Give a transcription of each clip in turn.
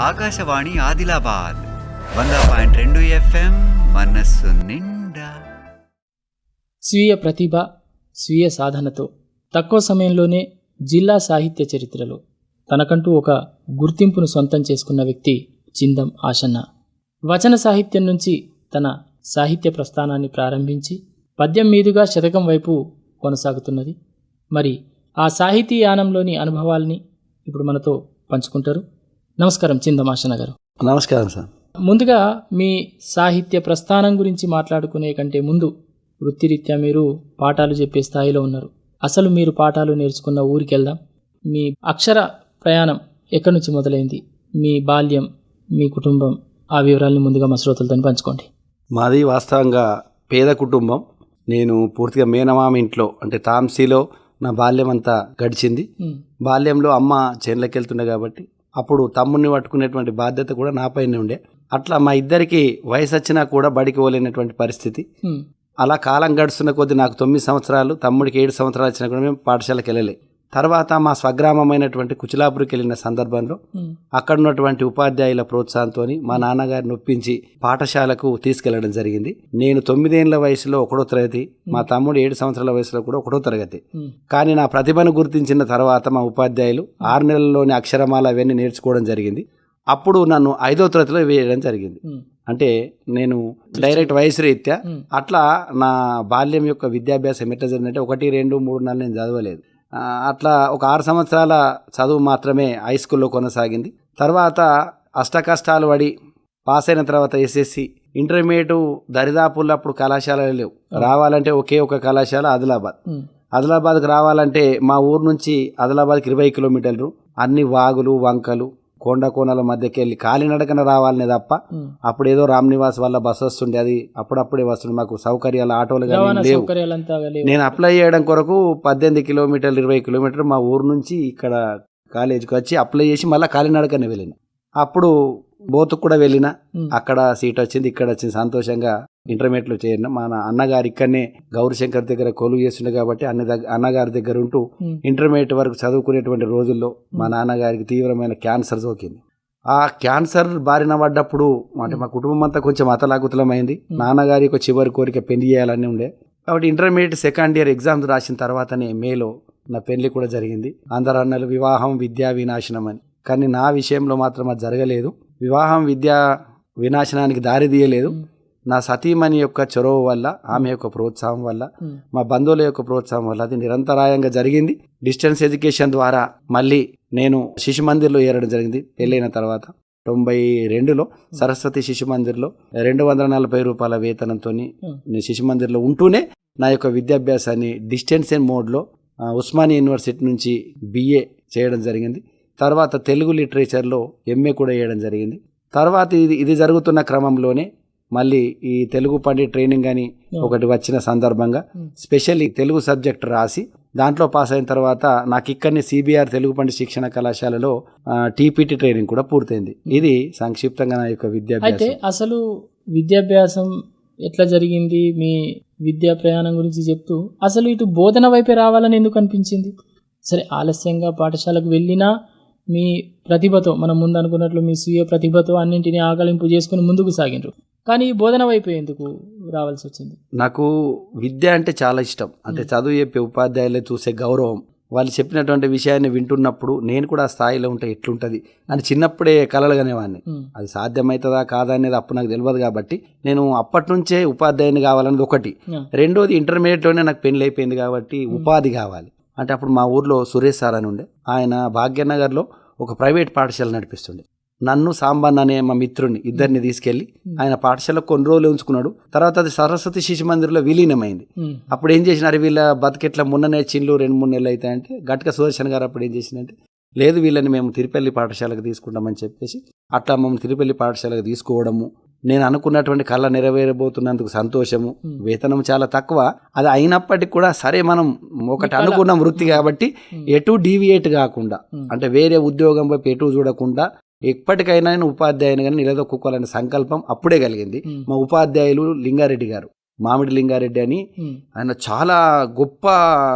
ఆకాశవాణి ఆదిలాబాద్. వంద పాయింట్ రెండు ఎఫ్ఎం మనస్సు నిండా. స్వీయ ప్రతిభ స్వీయ సాధనతో తక్కువ సమయంలోనే జిల్లా సాహిత్య చరిత్రలో తనకంటూ ఒక గుర్తింపును సొంతం చేసుకున్న వ్యక్తి చిందం ఆశన్న. వచన సాహిత్యం నుంచి తన సాహిత్య ప్రస్థానాన్ని ప్రారంభించి పద్యం మీదుగా శతకం వైపు కొనసాగుతున్నది. మరి ఆ సాహితీ యానంలోని అనుభవాల్ని ఇప్పుడు మనతో పంచుకుంటారు. నమస్కారం చిందం ఆశన్న గారు. నమస్కారం సార్. ముందుగా మీ సాహిత్య ప్రస్థానం గురించి మాట్లాడుకునే కంటే ముందు వృత్తిరీత్యా మీరు పాఠాలు చెప్పే స్థాయిలో ఉన్నారు. అసలు మీరు పాఠాలు నేర్చుకున్న ఊరికి వెళ్దాం మీ అక్షర ప్రయాణం ఎక్కడి నుంచి మొదలైంది? మీ బాల్యం మీ కుటుంబం ఆ వివరాలను ముందుగా మా శ్రోతలతో పంచుకోండి. మాది వాస్తవంగా పేద కుటుంబం. నేను పూర్తిగా మేనమామ ఇంట్లో అంటే తాంసీలో నా బాల్యం అంతా గడిచింది బాల్యంలో అమ్మ చేనులకు వెళ్తుండే కాబట్టి అప్పుడు తమ్ముడిని పట్టుకునేటువంటి బాధ్యత కూడా నాపైనే ఉండే. అట్లా మా ఇద్దరికి వయసు వచ్చినా కూడా బడికి పోలేనటువంటి పరిస్థితి. అలా కాలం గడుస్తున్న కొద్దీ నాకు తొమ్మిది సంవత్సరాలు తమ్ముడికి ఏడు సంవత్సరాలు వచ్చినా కూడా మేము పాఠశాలకు వెళ్ళలే. తర్వాత మా స్వగ్రామమైనటువంటి కుచిలాపురికి వెళ్ళిన సందర్భంలో అక్కడ ఉన్నటువంటి ఉపాధ్యాయుల ప్రోత్సాహంతో మా నాన్నగారిని ఒప్పించి పాఠశాలకు తీసుకెళ్ళడం జరిగింది. నేను తొమ్మిదేళ్ళ వయసులో ఒకటో తరగతి మా తమ్ముడు ఏడు సంవత్సరాల వయసులో కూడా ఒకటో తరగతి. కానీ నా ప్రతిభను గుర్తించిన తర్వాత మా ఉపాధ్యాయులు ఆరు నెలల్లోని అక్షరమాల అవన్నీ నేర్చుకోవడం జరిగింది. అప్పుడు నన్ను ఐదో తరగతిలో వేయడం జరిగింది. అంటే నేను డైరెక్ట్ వయసు రీత్యా అట్లా నా బాల్యం యొక్క విద్యాభ్యాసం ఎట్లా జరిగిందంటే ఒకటి రెండు మూడు నాలుగు నేను చదవలేదు. అట్లా ఒక ఆరు సంవత్సరాల చదువు మాత్రమే హై స్కూల్లో కొనసాగింది. తర్వాత అష్టకష్టాలు పడి పాస్ అయిన తర్వాత ఎస్ఎస్సి ఇంటర్మీడియట్ దరిదాపుల్లో అప్పుడు కళాశాలలు లేవు. రావాలంటే ఒకే ఒక కళాశాల ఆదిలాబాద్. ఆదిలాబాద్కి రావాలంటే మా ఊరు నుంచి ఆదిలాబాద్కి ఇరవై కిలోమీటర్లు. అన్ని వాగులు వంకలు కొండ కోనల మధ్యకి వెళ్ళి కాలినడకన రావాలనే తప్ప. అప్పుడు ఏదో రామ్ నివాస్ వల్ల బస్ వస్తుండే అది అప్పుడప్పుడే వస్తుండే. మాకు సౌకర్యాలు ఆటోలు లేవు. నేను అప్లై చేయడం కొరకు పద్దెనిమిది కిలోమీటర్లు ఇరవై కిలోమీటర్లు మా ఊరు నుంచి ఇక్కడ కాలేజీకి వచ్చి అప్లై చేసి మళ్ళీ కాలినడకనే వెళ్ళిన. అప్పుడు బోతుకు కూడా వెళ్ళిన అక్కడ సీట్ వచ్చింది ఇక్కడ వచ్చింది. సంతోషంగా ఇంటర్మీడియట్లో చేరిన మా నా- అన్నగారు ఇక్కడనే గౌరీశంకర్ దగ్గర కొలువు చేస్తుండే కాబట్టి అన్న దగ్గర అన్నగారి దగ్గర ఉంటూ ఇంటర్మీడియట్ వరకు చదువుకునేటువంటి రోజుల్లో మా నాన్నగారికి తీవ్రమైన క్యాన్సర్ సోకింది. ఆ క్యాన్సర్ బారిన పడ్డప్పుడు అంటే మా కుటుంబం అంతా కొంచెం అతలాకుతలమైంది. నాన్నగారి యొక్క చివరి కోరిక పెళ్ళి చేయాలని ఉండే. కాబట్టి ఇంటర్మీడియట్ సెకండ్ ఇయర్ ఎగ్జామ్స్ రాసిన తర్వాతనే మేలో నా పెళ్ళి కూడా జరిగింది. అందరు అన్నలు వివాహం విద్యా వినాశనం అని. కానీ నా విషయంలో మాత్రం అది జరగలేదు. వివాహం విద్యా వినాశనానికి దారి తీయలేదు. నా సతీమణి యొక్క చొరవ వల్ల ఆమె యొక్క ప్రోత్సాహం వల్ల మా బంధువుల యొక్క ప్రోత్సాహం వల్ల అది నిరంతరాయంగా జరిగింది. డిస్టెన్స్ ఎడ్యుకేషన్ ద్వారా మళ్ళీ నేను శిశు మందిర్లో చేరడం జరిగింది. పెళ్ళైన తర్వాత తొంభై రెండులో సరస్వతి శిశు మందిర్లో రెండు వందల నలభై రూపాయల వేతనంతో నేను శిశు మందిర్లో ఉంటూనే నా యొక్క విద్యాభ్యాసాన్ని డిస్టెన్స్ అండ్ మోడ్లో ఉస్మానియా యూనివర్సిటీ నుంచి బిఏ చేయడం జరిగింది. తర్వాత తెలుగు లిటరేచర్లో ఎంఏ కూడా చేయడం జరిగింది. తర్వాత ఇది ఇది జరుగుతున్న క్రమంలోనే మళ్ళీ ఈ తెలుగు పండిట్ ట్రైనింగ్ అని ఒకటి వచ్చిన సందర్భంగా. స్పెషల్ ఈ తెలుగు సబ్జెక్ట్ రాసి దాంట్లో పాస్ అయిన తర్వాత నాకు ఇక్కడనే సిబిఆర్ తెలుగు పండిట్ శిక్షణ కళాశాలలో టీపీటీ ట్రైనింగ్ కూడా పూర్తయింది. ఇది సంక్షిప్తంగా నా యొక్క అయితే విద్యాభ్యాసం అసలు విద్యాభ్యాసం ఎట్లా జరిగింది? మీ విద్యా ప్రయాణం గురించి చెప్తూ అసలు ఇటు బోధన వైపే రావాలని ఎందుకు అనిపించింది? సరే ఆలస్యంగా పాఠశాలకు వెళ్ళినా మీ ప్రతిభతో మనం ముందు అనుకున్నట్లు మీ స్వీయ ప్రతిభతో అన్నింటినీ ఆకలింపు చేసుకుని ముందుకు సాగిండ్రు. కానీ బోధన వైపు ఎందుకు రావాల్సి వచ్చింది? నాకు విద్య అంటే చాలా ఇష్టం. అంటే చదువు చెప్పే ఉపాధ్యాయులు చూసే గౌరవం. వాళ్ళు చెప్పినటువంటి విషయాన్ని వింటున్నప్పుడు నేను కూడా ఆ స్థాయిలో ఉంటే ఎట్లుంటుంది అని చిన్నప్పుడే కలలుగానేవాడిని అది సాధ్యమవుతుందా కాదా అనేది అప్పుడు నాకు తెలియదు కాబట్టి నేను అప్పటి నుంచే ఉపాధ్యాయుని కావాలన్నది ఒకటి. రెండోది ఇంటర్మీడియట్లోనే నాకు పెళ్ళి అయిపోయింది కాబట్టి ఉపాధి కావాలి. అంటే అప్పుడు మా ఊర్లో సురేష్ సార్ అని ఉండే. ఆయన భాగ్యనగర్లో ఒక ప్రైవేట్ పాఠశాల నడిపిస్తుండే. నన్ను సాంబన్ అనే మా మిత్రుడిని ఇద్దరిని తీసుకెళ్ళి ఆయన పాఠశాల కొన్ని రోజులు ఉంచుకున్నాడు. తర్వాత అది సరస్వతి శిశు మందిర్లో విలీనమైంది. ఉమ్, అప్పుడు ఏం చేసినారు? వీళ్ళ బతికెట్లా మొన్ననే చిన్లు రెండు మూడు నెలలు అవుతాయంటే గట్క సుదర్శన్ గారు అప్పుడు ఏం చేసిందంటే లేదు వీళ్ళని మేము తిరుపల్లి పాఠశాలకు తీసుకుంటామని చెప్పేసి అట్లా మేము తిరుపల్లి పాఠశాలకు తీసుకోవడము నేను అనుకున్నటువంటి కళ నెరవేరబోతున్నందుకు సంతోషము Hmm. వేతనం చాలా తక్కువ. అది అయినప్పటికీ కూడా సరే మనం ఒకటి. అనుకున్న వృత్తి కాబట్టి ఉమ్, ఎటు డీవియేట్ కాకుండా ఉమ్, అంటే వేరే ఉద్యోగం వైపు ఎటు చూడకుండా ఎప్పటికైనా నేను ఉపాధ్యాయుని కానీ నిలదొక్కుకోవాలనే సంకల్పం అప్పుడే కలిగింది. మా ఉపాధ్యాయులు లింగారెడ్డి గారు మామిడి లింగారెడ్డి అని. ఆయన చాలా గొప్ప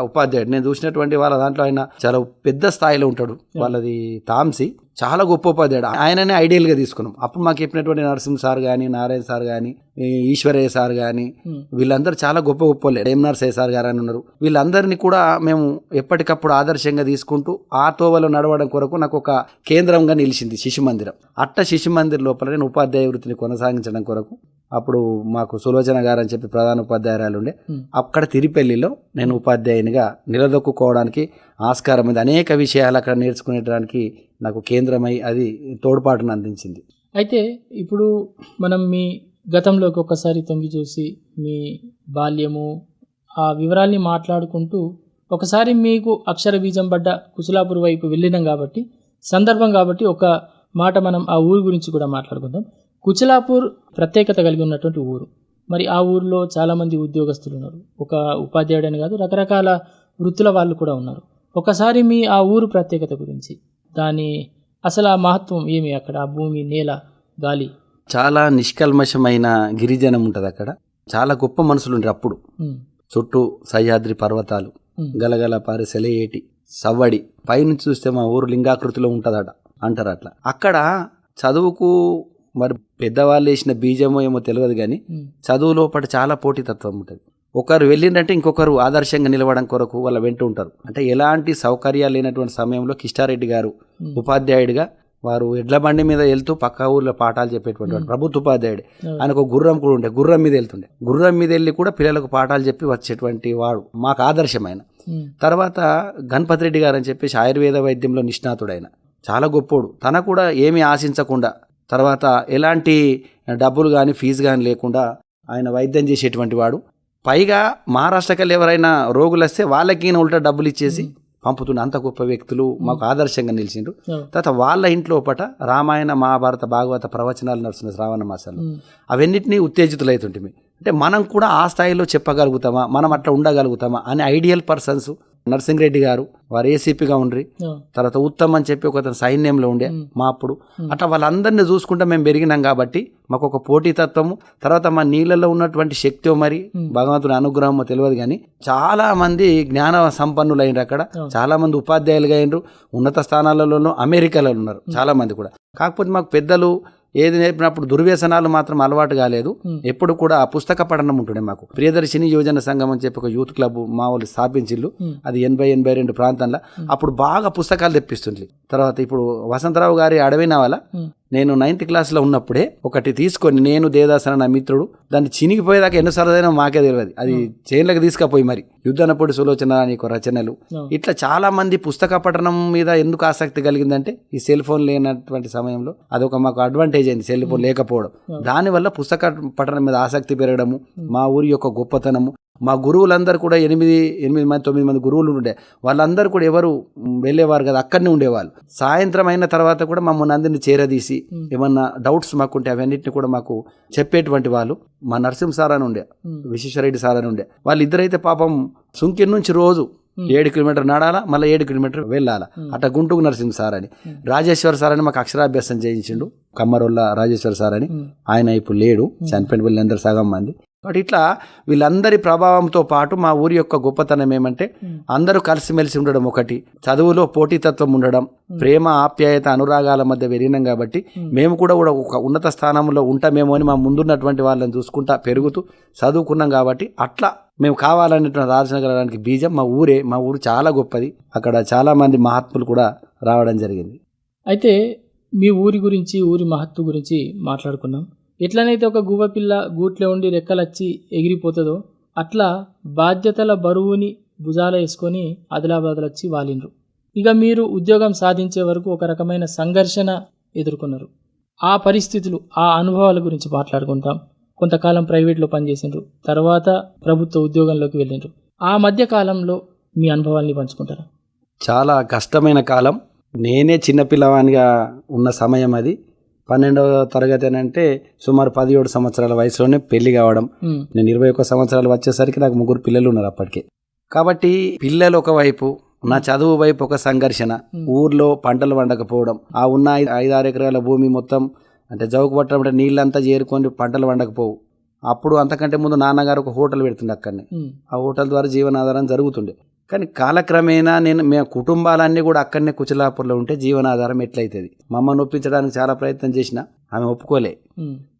ఉపాధ్యాయుడు. నేను చూసినటువంటి వాళ్ళ దాంట్లో ఆయన చాలా పెద్ద స్థాయిలో ఉంటాడు. వాళ్ళది తాంసి. చాలా గొప్ప ఉపాధ్యాయుడు. ఆయననే ఐడియల్గా తీసుకున్నాం. అప్పుడు మాకు చెప్పినటువంటి నరసింహ సార్ కానీ నారాయణ సార్ కానీ ఈశ్వరయ్య సార్ కానీ వీళ్ళందరూ చాలా గొప్ప గొప్ప వాళ్ళే. ఎం నరసయ్య సార్ గారు అని ఉన్నారు. వీళ్ళందరినీ కూడా మేము ఎప్పటికప్పుడు ఆదర్శంగా తీసుకుంటూ ఆ తోవలో నడవడం కొరకు నాకు ఒక కేంద్రంగా నిలిచింది శిశు మందిరం. అట్ట శిశు మందిర్ లోపల నేను ఉపాధ్యాయ వృత్తిని కొనసాగించడం కొరకు అప్పుడు మాకు సులోచన గారు అని చెప్పి ప్రధాన ఉపాధ్యాయురాలు ఉండే. అక్కడ తిరుపల్లిలో నేను ఉపాధ్యాయునిగా నిలదొక్కుకోవడానికి ఆస్కారం ఉంది అనేక విషయాలు అక్కడ నేర్చుకునేటానికి నాకు కేంద్రమై అది తోడ్పాటును అందించింది. అయితే ఇప్పుడు మనం మీ గతంలోకి ఒకసారి తొంగి చూసి మీ బాల్యము ఆ వివరాల్ని మాట్లాడుకుంటూ ఒకసారి మీకు అక్షర బీజం పడ్డ కుశలాపూర్ వైపు వెళ్ళినాం కాబట్టి సందర్భం కాబట్టి ఒక మాట మనం ఆ ఊరు గురించి కూడా మాట్లాడుకుందాం. కుచలాపూర్ ప్రత్యేకత కలిగి ఉన్నటువంటి ఊరు. మరి ఆ ఊరిలో చాలామంది ఉద్యోగస్తులు ఉన్నారు. ఒక ఉపాధ్యాయుడని కాదు రకరకాల వృత్తుల వాళ్ళు కూడా ఉన్నారు. ఒకసారి మీ ఆ ఊరు ప్రత్యేకత గురించి దాని అసలు ఆ మహత్వం ఏమి అక్కడ? ఆ భూమి నేల గాలి చాలా నిష్కల్మషమైన గిరిజనం ఉంటుంది అక్కడ. చాలా గొప్ప మనుషులు ఉంటారు అప్పుడు. చుట్టూ సహ్యాద్రి పర్వతాలు గలగల పారి సెలయేటి సవ్వడి. పైనుంచి చూస్తే మా ఊరు లింగాకృతిలో ఉంటుందట అంటారు అట్లా. అక్కడ చదువుకు మరి పెద్దవాళ్ళు వేసిన బీజమో ఏమో తెలియదు కానీ చదువు లోపల చాలా పోటీతత్వం ఉంటుంది. ఒకరు వెళ్ళిందంటే ఇంకొకరు ఆదర్శంగా నిలవడం కొరకు వాళ్ళ వెంట ఉంటారు. అంటే ఎలాంటి సౌకర్యాలు లేనటువంటి సమయంలో కిష్టారెడ్డి గారు ఉపాధ్యాయుడిగా వారు ఎడ్ల బండి మీద వెళ్తూ పక్క ఊర్లో పాఠాలు చెప్పేటువంటి వాడు. ప్రభుత్వ ఉపాధ్యాయుడు. ఆయనకు ఒక గుర్రం కూడా ఉండే గుర్రం మీద వెళ్తుండే. గుర్రం మీద వెళ్ళి కూడా పిల్లలకు పాఠాలు చెప్పి వచ్చేటువంటి వాడు. మాకు ఆదర్శమైన తర్వాత గణపతి రెడ్డి గారు అని చెప్పేసి ఆయుర్వేద వైద్యంలో నిష్ణాతుడైన చాలా గొప్పోడు. తన కూడా ఏమీ ఆశించకుండా తర్వాత ఎలాంటి డబ్బులు కానీ ఫీజు కానీ లేకుండా ఆయన వైద్యం చేసేటువంటి వాడు. పైగా మహారాష్ట్రకెళ్ళి ఎవరైనా రోగులు వస్తే వాళ్ళకి ఉల్టా డబ్బులు ఇచ్చేసి పంపుతున్న అంత గొప్ప వ్యక్తులు మాకు ఆదర్శంగా నిలిచిండ్రు. తర్వాత వాళ్ళ ఇంట్లో పట రామాయణ మహాభారత భాగవత ప్రవచనాలు నడుస్తున్నాయి శ్రావణ మాసాలు అవన్నిటినీ ఉత్తేజితులైతుంటిమి అంటే మనం కూడా ఆ స్థాయిలో చెప్పగలుగుతామా? మనం అట్లా ఉండగలుగుతామా? అని ఐడియల్ పర్సన్స్ నర్సింగ్ రెడ్డి గారు వారు ఏసీపీగా ఉండ్రి. తర్వాత ఉత్తమ్ అని చెప్పి ఒక సైన్యంలో ఉండే మ్. మా అప్పుడు. అట్లా వాళ్ళందరినీ చూసుకుంటే మేము పెరిగినాం కాబట్టి మాకు ఒక పోటీతత్వము తర్వాత మా నీళ్ళలో ఉన్నటువంటి శక్తి మరి భగవంతుని అనుగ్రహమో తెలియదు కానీ చాలా మంది జ్ఞాన సంపన్నులు అయినరు అక్కడ. చాలా మంది ఉపాధ్యాయులుగా అయినరు ఉన్నత స్థానాలలోనూ అమెరికాలో ఉన్నారు చాలా మంది కూడా. కాకపోతే మాకు పెద్దలు ఏది నేర్పినప్పుడు దుర్వ్యసనాలు మాత్రం అలవాటు కాలేదు. ఎప్పుడు కూడా ఆ పుస్తక పఠనం ఉంటుండే మాకు. ప్రియదర్శిని యువజన సంఘం అని చెప్పి ఒక యూత్ క్లబ్ మా వాళ్ళు స్థాపించిల్లు. అది ఎనభై ఎనభై రెండు ప్రాంతంలో. అప్పుడు బాగా పుస్తకాలు తెప్పిస్తుంది తర్వాత ఇప్పుడు వసంతరావు గారి అడవి నవల నేను నైన్త్ క్లాస్లో ఉన్నప్పుడే ఒకటి తీసుకొని నేను దేదాసన నా మిత్రుడు దాన్ని చినిగిపోయేదాకా ఎన్నిసార్లు మాకే తెలియదు అది చైన్లకు తీసుకపోయి మరి. యుద్ధనప్పుడు సులోచన అని ఒక రచనలు. ఇట్లా చాలా మంది పుస్తక పఠనం మీద ఎందుకు ఆసక్తి కలిగిందంటే ఈ సెల్ ఫోన్ లేనటువంటి సమయంలో అదొక మాకు అడ్వాంటేజ్ అయింది సెల్ ఫోన్ లేకపోవడం. దానివల్ల పుస్తక పఠనం మీద ఆసక్తి పెరగడము మా ఊరి యొక్క గొప్పతనము మా గురువులందరూ కూడా ఎనిమిది ఎనిమిది మంది తొమ్మిది మంది గురువులు ఉండే. వాళ్ళందరూ కూడా ఎవరు వెళ్ళేవారు కదా అక్కడనే ఉండేవాళ్ళు. సాయంత్రం అయిన తర్వాత కూడా మమ్మల్ని అందరినీ చేరదీసి ఏమన్నా డౌట్స్ మాకుంటే అవన్నిటిని కూడా మాకు చెప్పేటువంటి వాళ్ళు. మా నరసింహ సార్ అని ఉండే విశ్వేశ్వరరెడ్డి సార్ అని ఉండే. వాళ్ళిద్దరైతే పాపం సుంకిర్ నుంచి రోజు ఏడు కిలోమీటర్ నడాలా మళ్ళీ ఏడు కిలోమీటర్ వెళ్ళాలా. అట్లా గుంటూరు నరసింహ సార్ అని. రాజేశ్వర్ సార్ అని మాకు అక్షరాభ్యాసం చేయించిండు. కమ్మరోళ్ళ రాజేశ్వర్ సార్ అని. ఆయన ఇప్పుడు లేడు. చనిపోయిన వీళ్ళందరూ సగం మంది. కాబట్టి ఇట్లా వీళ్ళందరి ప్రభావంతో పాటు మా ఊరి యొక్క గొప్పతనం ఏమంటే అందరూ కలిసిమెలిసి ఉండడం ఒకటి. చదువులో పోటీతత్వం ఉండడం ప్రేమ ఆప్యాయత అనురాగాల మధ్య విలీనం కాబట్టి మేము. కూడా కూడా ఒక ఉన్నత స్థానంలో ఉంటామేమో అని మా ముందున్నటువంటి వాళ్ళని చూసుకుంటా పెరుగుతూ చదువుకున్నాం కాబట్టి అట్లా మేము కావాలనేటువంటి కలగడానికి బీజం మా ఊరే మా ఊరు చాలా గొప్పది. అక్కడ చాలా మంది మహాత్ములు కూడా రావడం జరిగింది. అయితే మీ ఊరి గురించి ఊరి మహత్తు గురించి మాట్లాడుకున్నాం. ఎట్లనైతే ఒక గువ్వ పిల్ల గూట్లో ఉండి రెక్కలచ్చి ఎగిరిపోతుందో అట్లా బాధ్యతల బరువుని భుజాల వేసుకొని ఆదిలాబాద్లో వచ్చి వాలిండ్రు. ఇక మీరు ఉద్యోగం సాధించే వరకు ఒక రకమైన సంఘర్షణ ఎదుర్కొన్నారు. ఆ పరిస్థితులు ఆ అనుభవాల గురించి మాట్లాడుకుంటాం. కొంతకాలం ప్రైవేట్లో పనిచేసిండ్రు. తర్వాత ప్రభుత్వ ఉద్యోగంలోకి వెళ్ళిండ్రు. ఆ మధ్య కాలంలో మీ అనుభవాల్ని పంచుకుంటారా? చాలా కష్టమైన కాలం. నేనే చిన్నపిల్లవానిగా ఉన్న సమయం అది. పన్నెండవ తరగతి అని అంటే సుమారు పదిహేడు సంవత్సరాల వయసులోనే పెళ్ళి కావడం. నేను ఇరవై ఒక్క సంవత్సరాలు వచ్చేసరికి నాకు ముగ్గురు పిల్లలు ఉన్నారు అప్పటికే. కాబట్టి పిల్లలు ఒకవైపు నా చదువు వైపు ఒక సంఘర్షణ. ఊర్లో పంటలు వండకపోవడం ఆ ఉన్న ఐదు ఐదారు ఎకరాల భూమి మొత్తం అంటే జౌకు పట్టడం అంటే నీళ్ళంతా చేరుకొని పంటలు వండకపోవు అప్పుడు అంతకంటే ముందు నాన్నగారు ఒక హోటల్ పెడుతుండే అక్కడనే. ఆ హోటల్ ద్వారా జీవనాధారం జరుగుతుండే. కానీ కాలక్రమేణా నేను మేము కుటుంబాలన్నీ కూడా అక్కడనే కుచలాపూర్లో ఉంటే జీవనాధారం ఎట్లయితుంది? మమ్మల్ని ఒప్పించడానికి చాలా ప్రయత్నం చేసిన ఆమె ఒప్పుకోలే.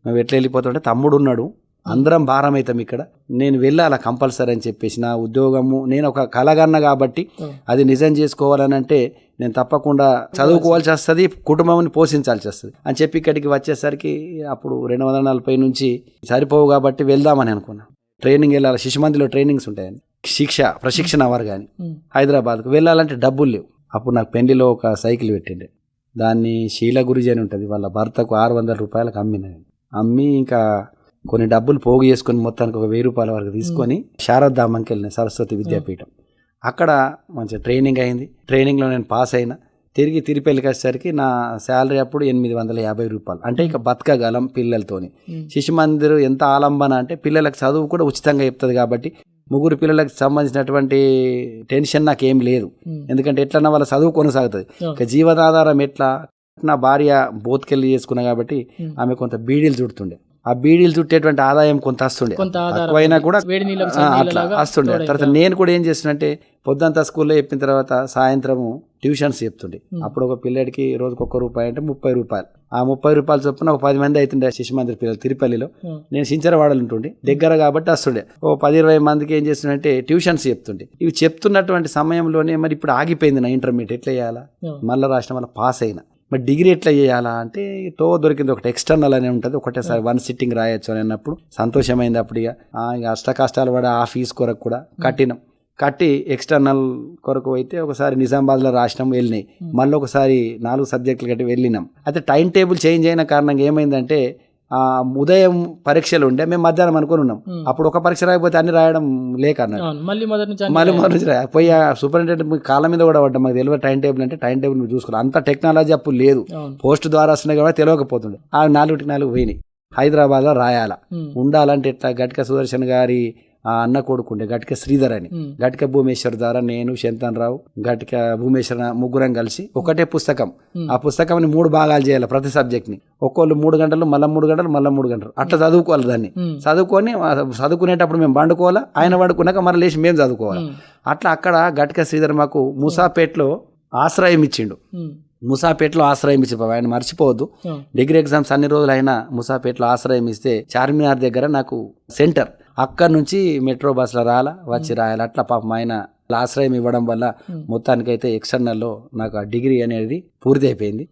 మేము ఎట్లా వెళ్ళిపోతుంటే తమ్ముడు ఉన్నాడు అందరం భారం అవుతాం ఇక్కడ. నేను వెళ్ళాలా కంపల్సరీ అని చెప్పేసి నా ఉద్యోగము నేను ఒక కలగన్న కాబట్టి అది నిజం చేసుకోవాలని అంటే నేను తప్పకుండా చదువుకోవాల్సి వస్తుంది కుటుంబాన్ని పోషించాల్సి వస్తుంది అని చెప్పి ఇక్కడికి వచ్చేసరికి అప్పుడు రెండు వందల నలభై నుంచి సరిపోవు కాబట్టి వెళ్దామని అనుకున్నా. ట్రైనింగ్ వెళ్ళాలి? శిశుమందిలో ట్రైనింగ్స్ ఉంటాయని. శిక్ష ప్రశిక్షణ ఉమ్, హైదరాబాద్కు వెళ్ళాలంటే డబ్బులు లేవు. అప్పుడు నాకు పెళ్ళిలో ఒక సైకిల్ పెట్టిండే. దాన్ని శీల గురుజీ అని ఉంటుంది వాళ్ళ భర్తకు ఆరు వందల రూపాయలకు అమ్మిన అమ్మి ఇంకా కొన్ని డబ్బులు పోగు చేసుకొని మొత్తానికి ఒక వెయ్యి రూపాయల వరకు తీసుకొని శారదామ్మకి వెళ్ళిన సరస్వతి విద్యాపీఠం. అక్కడ మంచి ట్రైనింగ్ అయింది. ట్రైనింగ్లో నేను పాస్ అయినా. తిరిగి తిరుపతికి వచ్చేసరికి నా శాలరీ అప్పుడు ఎనిమిది వందల యాభై రూపాయలు. అంటే ఇక బతకగలం పిల్లలతోని. ఉమ్, శిశు మందిర్ ఎంత ఆలంబన అంటే పిల్లలకు చదువు కూడా ఉచితంగా చెప్తుంది కాబట్టి ముగ్గురు పిల్లలకు సంబంధించినటువంటి టెన్షన్ నాకు ఏం లేదు ఎందుకంటే ఎట్లన్నా వాళ్ళ చదువు కొనసాగుతుంది. ఇక జీవనాధారం ఎట్లా? నా భార్య బోత్కెళ్ళి చేసుకున్నా కాబట్టి. ఆమె కొంత బీడీలు చుడుతుండే. ఆ బీడీలు చుట్టేటువంటి ఆదాయం కొంత వస్తుండే. తక్కువైనా కూడా అట్లా వస్తుండే. తర్వాత నేను కూడా ఏం చేస్తున్నంటే పొద్దుంతా స్కూల్లో చెప్పిన తర్వాత సాయంత్రము ట్యూషన్స్ చెప్తుండే. అప్పుడు ఒక పిల్లడికి రోజుకి ఒక్క రూపాయి అంటే ముప్పై రూపాయలు. ఆ ముప్పై రూపాయలు చొప్పున ఒక పది మంది అవుతుండే శిశు మందిర్ పిల్లలు తిరుపల్లిలో. నేను సించరవాడలు ఉంటుండే. దగ్గర కాబట్టి వస్తుండే. ఓ పది ఇరవై మందికి ఏం చేస్తుండే ట్యూషన్స్ చెప్తుండే. ఇవి చెప్తున్నటువంటి సమయంలోనే మరి ఇప్పుడు ఆగిపోయింది నా ఇంటర్మీడియట్. ఎట్లా చేయాలా? మళ్ళీ రాసిన వల్ల పాస్ అయినా. మరి డిగ్రీ ఎట్లా చేయాలా అంటే తో దొరికింది ఒకటి. ఎక్స్టర్నల్ అని ఉంటుంది. ఒకటేసారి వన్ సిట్టింగ్ రాయొచ్చు అని అన్నప్పుడు. సంతోషమైంది అప్పుడు ఇక. అష్ట కష్టాలు పడి ఆ ఫీజు కొరకు కూడా కట్టినాం కట్టి ఎక్స్టర్నల్ కొరకు అయితే ఒకసారి నిజామాబాద్లో రాసినాం వెళ్ళినాయి. మళ్ళీ ఒకసారి నాలుగు సబ్జెక్టులు కట్టి వెళ్ళినాం. అయితే టైం టేబుల్ చేంజ్ అయిన కారణంగా ఏమైందంటే ఉదయం పరీక్షలు ఉండే మేము మధ్యాహ్నం అనుకుని ఉన్నాం. అప్పుడు ఒక పరీక్ష రాకపోతే అన్ని రాయడం లేక మళ్ళీ మొదటి నుంచి పోయి ఆ సూపరింటెండెంట్ కాళ్ళ మీద కూడా పడ్డా మాకు తెలియదు టైం టేబుల్ అంటే టైం టేబుల్ మీరు చూసుకోవాలి అంత టెక్నాలజీ అప్పుడు లేదు. పోస్ట్ ద్వారా వస్తున్నాయి కాబట్టి తెలియకపోతుండే. ఆ నాలుగుకి నాలుగు పోయినాయి. హైదరాబాద్లో రాయాల. ఉండాలంటే ఎట్లా? గట్క సుదర్శన్ గారి ఆ అన్న కొడుకుండే గట్క శ్రీధర్ అని. గట్క భూమేశ్వర్ ద్వారా నేను శంతన్ రావు గట్క భూమేశ్వర ముగ్గురం కలిసి ఒకటే పుస్తకం. ఆ పుస్తకంని మూడు భాగాలు చేయాలి ప్రతి సబ్జెక్ట్ని. ఒక్కోళ్ళు మూడు గంటలు మళ్ళీ మూడు గంటలు మళ్ళీ మూడు గంటలు. అట్లా చదువుకోవాలి దాన్ని. చదువుకొని చదువుకునేటప్పుడు మేము పండుకోవాలా? ఆయన పడుకున్నాక మళ్ళీ లేచి మేము చదువుకోవాలి? అట్లా అక్కడ గట్క శ్రీధర్ మాకు ముసాపేట్లో ఆశ్రయం ఇచ్చిండు. ముసాపేట్లో ఆశ్రయం ఇచ్చి ఆయన మర్చిపోవద్దు. డిగ్రీ ఎగ్జామ్స్ అన్ని రోజులు అయినా ముసాపేట్లో ఆశ్రయం ఇస్తే చార్మినార్ దగ్గర నాకు సెంటర్. అక్కడ నుంచి మెట్రో బస్సులో రాలా వచ్చి రాయాలి. అట్లా పాపం ఆయన ఆశ్రయం ఇవ్వడం వల్ల. మొత్తానికైతే ఎక్స్టర్నల్లో నాకు ఆ డిగ్రీ అనేది పూర్తి అయిపోయింది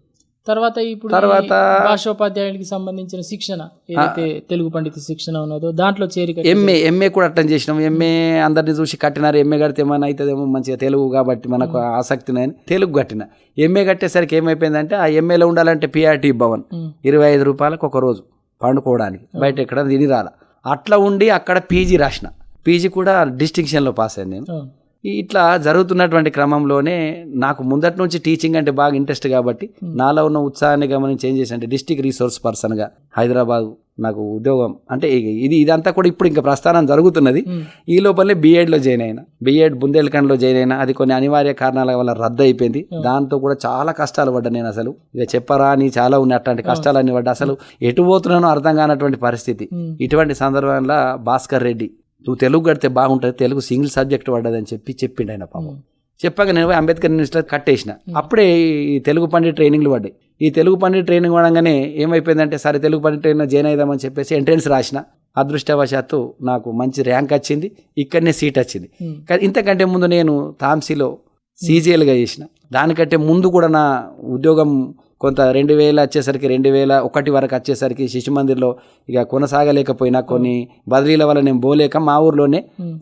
తర్వాత ఇప్పుడు తర్వాత- ఈ భాషోపాధ్యాయునికి సంబంధించిన శిక్షణ ఏదైతే తెలుగు పండిత శిక్షణ ఉన్నదో దాంట్లో చేరిక ఎంఏ ఎంఏ కూడా అటెండ్ చేసినాం. ఎంఏ అందరిని చూసి కట్టినారు. ఎంఏ కడితే ఏమైనా అవుతుందేమో మంచిగా తెలుగు కాబట్టి మనకు ఆసక్తి అని తెలుగు కట్టిన. ఎంఏ కట్టేసరికి ఏమైపోయిందంటే ఆ ఎంఏలో ఉండాలంటే పిఆర్టీ భవన్. ఇరవై ఐదు రూపాయలకు ఒక రోజు పండుకోవడానికి. బయట ఎక్కడ తిని రాల. అట్లా ఉండి అక్కడ పీజీ రాసిన. పీజీ కూడా డిస్టింక్షన్లో పాస్ అయ్యాను నేను. ఇట్లా జరుగుతున్నటువంటి క్రమంలోనే నాకు ముందటి నుంచి టీచింగ్ అంటే బాగా ఇంట్రెస్ట్ కాబట్టి నాలో ఉన్న ఉత్సాహాన్ని గమనించి ఏం చేసి అంటే డిస్టిక్ రీసోర్స్ పర్సన్గా హైదరాబాద్ నాకు ఉద్యోగం అంటే ఇది ఇదంతా కూడా ఇప్పుడు ఇంకా ప్రస్థానం జరుగుతున్నది. ఈ లోపలే బీఎడ్లో జాయిన్ అయినా. బీఎడ్ బుందేల్ఖండ్లో జాయిన్ అయినా. అది కొన్ని అనివార్య కారణాల వల్ల రద్దు అయిపోయింది దాంతో కూడా చాలా కష్టాలు పడ్డా నేను అసలు. ఇక చెప్పరా అని చాలా ఉన్నాయి. అట్లాంటి కష్టాలన్నీ పడ్డా. అసలు ఎటు పోతున్నానో అర్థం కానటువంటి పరిస్థితి. ఇటువంటి సందర్భంలో భాస్కర్ రెడ్డి నువ్వు తెలుగు కడితే బాగుంటుంది. తెలుగు సింగిల్ సబ్జెక్ట్ పడ్డదని చెప్పి చెప్పిండు ఆయన పాపం. చెప్పాక నేను అంబేద్కర్ యూనివర్సిటీలో కట్టేసిన. అప్పుడే ఈ తెలుగు పండిట్ ట్రైనింగ్లు పడ్డాయి. ఈ తెలుగు పండిట్ ట్రైనింగ్ పడంగానే ఏమైపోయిందంటే సరే తెలుగు పండిట్ ట్రైనింగ్ జాయిన్ అయిదామని చెప్పేసి ఎంట్రన్స్ రాసిన. అదృష్టవశాత్తు నాకు మంచి ర్యాంక్ వచ్చింది. ఇక్కడనే సీట్ వచ్చింది. కానీ ఇంతకంటే ముందు నేను తాంసీలో సీజీఎల్గా చేసిన. దానికంటే ముందు కూడా నా ఉద్యోగం కొంత రెండు వేల వచ్చేసరికి రెండు వేల ఒకటి వరకు వచ్చేసరికి శిశు మందిర్లో ఇక కొనసాగలేకపోయినా కొన్ని బదిలీల వల్ల నేను పోలేక మా ఊర్లోనే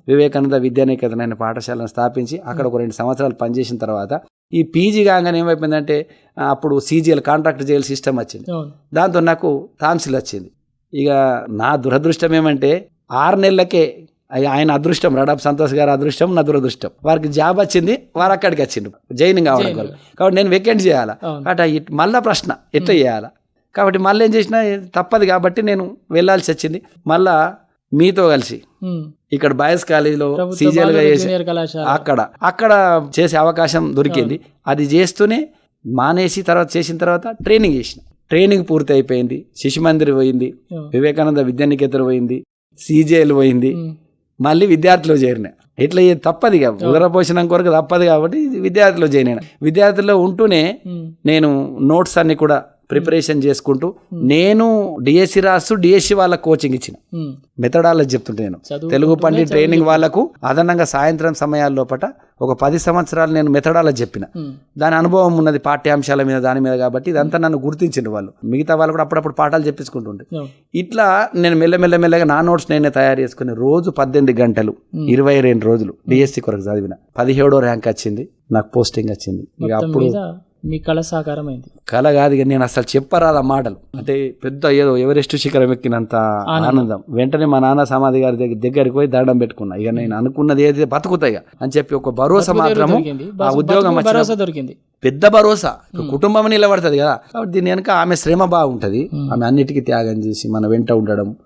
వివేకానంద విద్యానికేతన అనే పాఠశాలను స్థాపించి అక్కడ ఒక రెండు సంవత్సరాలు పనిచేసిన తర్వాత ఈ పీజీ కాగానే ఏమైపోయిందంటే అప్పుడు సీజీఎల్ కాంట్రాక్ట్ జైల్ సిస్టమ్ వచ్చింది. దాంతో నాకు తాంసిల్ వచ్చింది. ఇక నా దురదృష్టం ఏమంటే ఆరు నెలలకే ఆయన అదృష్టం రడాప్ సంతోష్ గారి అదృష్టం నా దురదృష్టం వారికి జాబ్ వచ్చింది వారు అక్కడికి వచ్చిండు జైనింగ్ అవడం Joining. వల్ల కాబట్టి నేను వెకెంట్ చేయాలా. కాబట్టి మళ్ళా ప్రశ్న ఎట్లా చేయాలా? కాబట్టి మళ్ళీ ఏం చేసినా తప్పదు కాబట్టి నేను వెళ్ళాల్సి వచ్చింది. మళ్ళా మీతో కలిసి ఇక్కడ బాయ్స్ కాలేజీలో సీజీఎల్గా చేసి అక్కడ అక్కడ చేసే అవకాశం దొరికింది. అది చేస్తూనే మానేసి తర్వాత చేసిన తర్వాత ట్రైనింగ్ చేసిన. ట్రైనింగ్ పూర్తి అయిపోయింది. శిశు మందిర్ పోయింది. వివేకానంద విద్యానికేతన్ పోయింది. సీజేఎల్ పోయింది. మళ్ళీ విద్యార్థిలో చేరిన. ఇట్లా తప్పదు ఉదరపోషణం కొరకు తప్పదు కాబట్టి విద్యార్థిలో చేరిన. విద్యార్థిలో ఉంటూనే నేను నోట్స్ అన్ని కూడా ప్రిపరేషన్ చేసుకుంటూ నేను డిఎస్సి రాస్తూ డిఎస్సి వాళ్ళ కోచింగ్ ఇచ్చిన. ఉమ్, మెథడాలజీ చెప్తుంటే నేను. తెలుగు పండిట్ ట్రైనింగ్ వాళ్ళకు అదనంగా సాయంత్రం సమయాల లోపట ఒక పది సంవత్సరాలు నేను మెథడాలజీ చెప్పిన. ఉమ్, దాని అనుభవం ఉన్నది పాఠ్యాంశాల మీద దాని మీద కాబట్టి ఇదంతా నన్ను గుర్తించిండు వాళ్ళు. మిగతా వాళ్ళు కూడా అప్పుడప్పుడు పాఠాలు చెప్పించుకుంటుండే. ఇట్లా నేను మెల్లమెల్ల మెల్లగా నా నోట్స్ నేనే తయారు చేసుకుని రోజు పద్దెనిమిది గంటలు ఇరవై రెండు రోజులు డిఎస్సి కొరకు చదివిన. పదిహేడో ర్యాంక్ వచ్చింది నాకు పోస్టింగ్ వచ్చింది. ఇక అప్పుడు మీ కళ సాకారమైంది. కల కాదు నేను అసలు చెప్పరాదు ఆ మాటలు. అంటే పెద్ద ఏదో ఎవరెస్ట్ శిఖరం ఎక్కినంత ఆనందం. వెంటనే మా నాన్న సమాధి గారి దగ్గర దగ్గరికి పోయి దండం పెట్టుకున్నా. ఇక నేను అనుకున్నది ఏది బతుకుతా ఇక అని చెప్పి ఒక భరోసా మాత్రము ఆ ఉద్యోగం భరోసా దొరికింది. పెద్ద భరోసా. కుటుంబం నిలబడుతుంది కదా. కాబట్టి దీని వెనక ఆమె శ్రమ బాగుంటది. ఆమె అన్నిటికీ త్యాగం చేసి మన వెంట ఉండడం.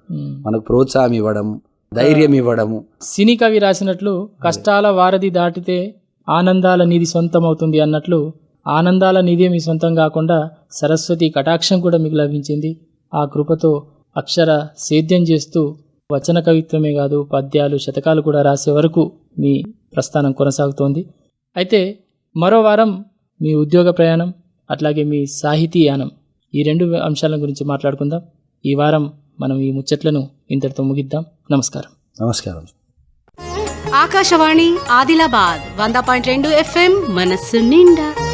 మనకు ప్రోత్సాహం ఇవ్వడం ధైర్యం ఇవ్వడము. సినీ కవి రాసినట్లు కష్టాల వారధి దాటితే ఆనందాల నిధి సొంతం అవుతుంది అన్నట్లు ఆనందాల నిధి మీ సొంతం కాకుండా సరస్వతి కటాక్షం కూడా మీకు లభించింది. ఆ కృపతో అక్షర సేద్యం చేస్తూ వచన కవిత్వమే కాదు పద్యాలు శతకాలు కూడా రాసే వరకు మీ ప్రస్థానం కొనసాగుతోంది. అయితే మరో వారం మీ ఉద్యోగ ప్రయాణం అట్లాగే మీ సాహితీ యానం ఈ రెండు అంశాల గురించి మాట్లాడుకుందాం. ఈ వారం మనం ఈ ముచ్చట్లను ఇంతటితో ముగిద్దాం. నమస్కారం. నమస్కారం. ఆకాశవాణి ఆదిలాబాద్ వంద పాయింట్ రెండు ఎఫ్ఎం మనస్సు నిండా.